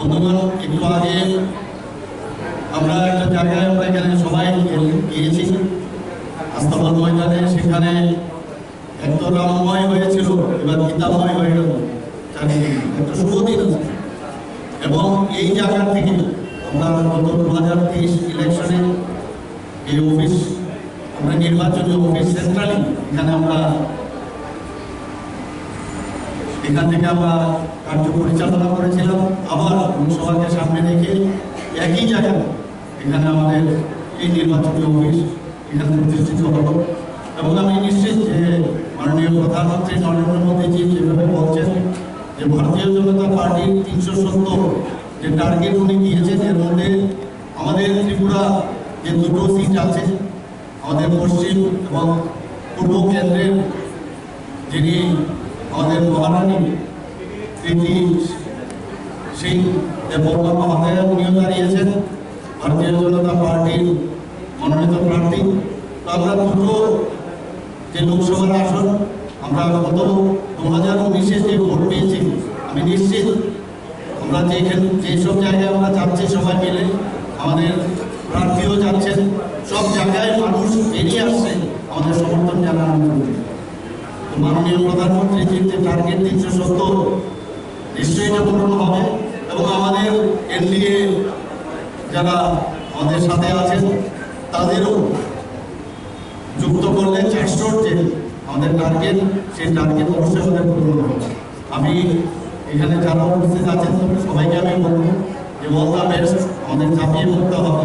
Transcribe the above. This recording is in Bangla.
বন্ধুগণ একটু আগে আমরা একটা জায়গায় আমরা এখানে সবাই গিয়েছি। আস্তাবাদ ময়দানে সেখানে এক তো রামময় হয়েছিল, এবার গীতাময় হয়ে গেল। একটা শুভ দিন এবং এই জায়গা থেকে আমরা গত দু হাজার তেইশ ইলেকশনে এই অফিস আমরা নির্বাচনী অফিস সেন্ট্রালি এখানে আমরা এখান থেকে আমরা কার্য পরিচালনা করেছিলাম। আবার লোকসভাকে সামনে রেখে একই জায়গায় এখানে আমাদের এই নির্বাচনী অফিস এখানে প্রতিষ্ঠিত হলো। এবং আমি নিশ্চিত যে মাননীয় প্রধানমন্ত্রী নরেন্দ্র মোদীজি যেভাবে বলছেন যে ভারতীয় জনতা পার্টির তিনশো সত্তর যে টার্গেট উনি দিয়েছেন, এর মধ্যে আমাদের ত্রিপুরা যে দুটো সিট আছে, আমাদের পশ্চিম এবং পূর্ব কেন্দ্রের যিনি আমাদের মহারানী তিনি সিং দেববর্মা মহাদয়া উনিও দাঁড়িয়েছেন। ভারতীয় জনতা পার্টির মনোনীত প্রার্থী। আমরা দুটো যে লোকসভার আসন, আমরা গত দু হাজার উনিশে যে ভোট পেয়েছি, আমি নিশ্চিত আমরা যেখানে যেসব জায়গায় আমরা যাচ্ছি সবাই মিলে আমাদের প্রার্থীও যাচ্ছেন। সব জায়গায় মানুষ বেরিয়ে আসছে। আমাদের সমর্থন জানানোর জন্য মাননীয় প্রধানমন্ত্রী যে টার্গেট তিনশো সত্তর নিশ্চয়ই এটা পূরণ হবে। এবং আমাদের এনডিএ যারা আমাদের সাথে আছেন, তাদেরও যুক্ত করলে চারশোর যে আমাদের টার্গেট সেই টার্গেট অবশ্যই আমাদের পূরণ হবে। আমি এখানে যারা উপস্থিত আছেন, সবাইকে আমি বলব যে অল বেস্ট আমাদের ঝাঁপিয়ে পড়তে হবে।